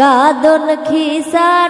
কাদন খিসার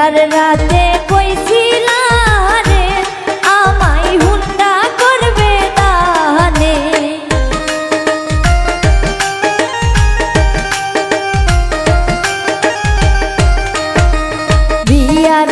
বিয়ার রাতে কইছিলা রে আমায় হুন্ডা করবে দানে বিয়ার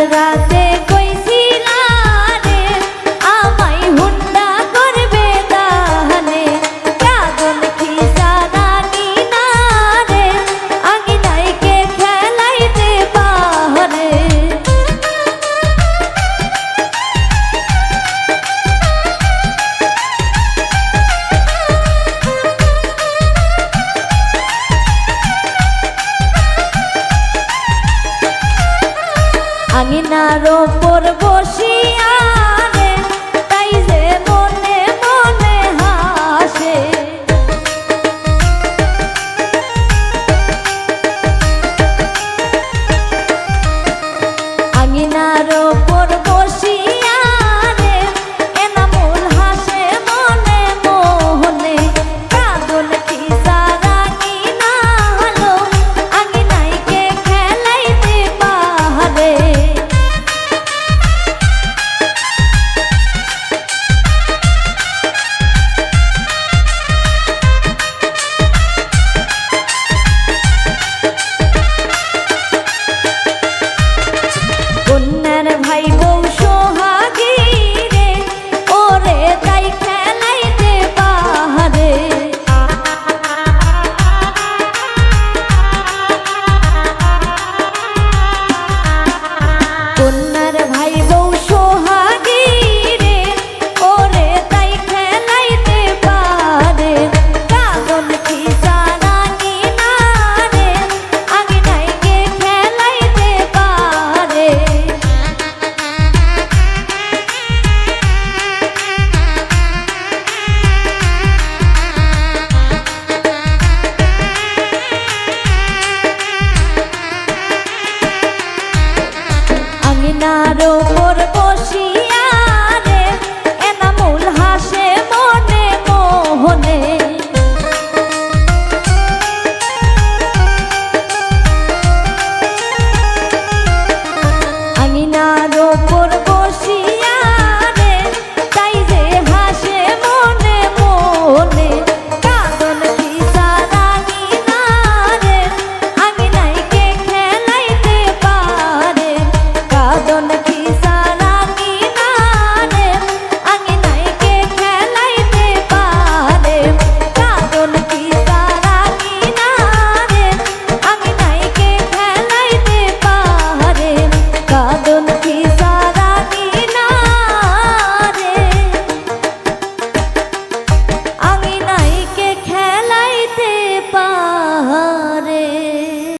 আঙিনার ওপর বসি।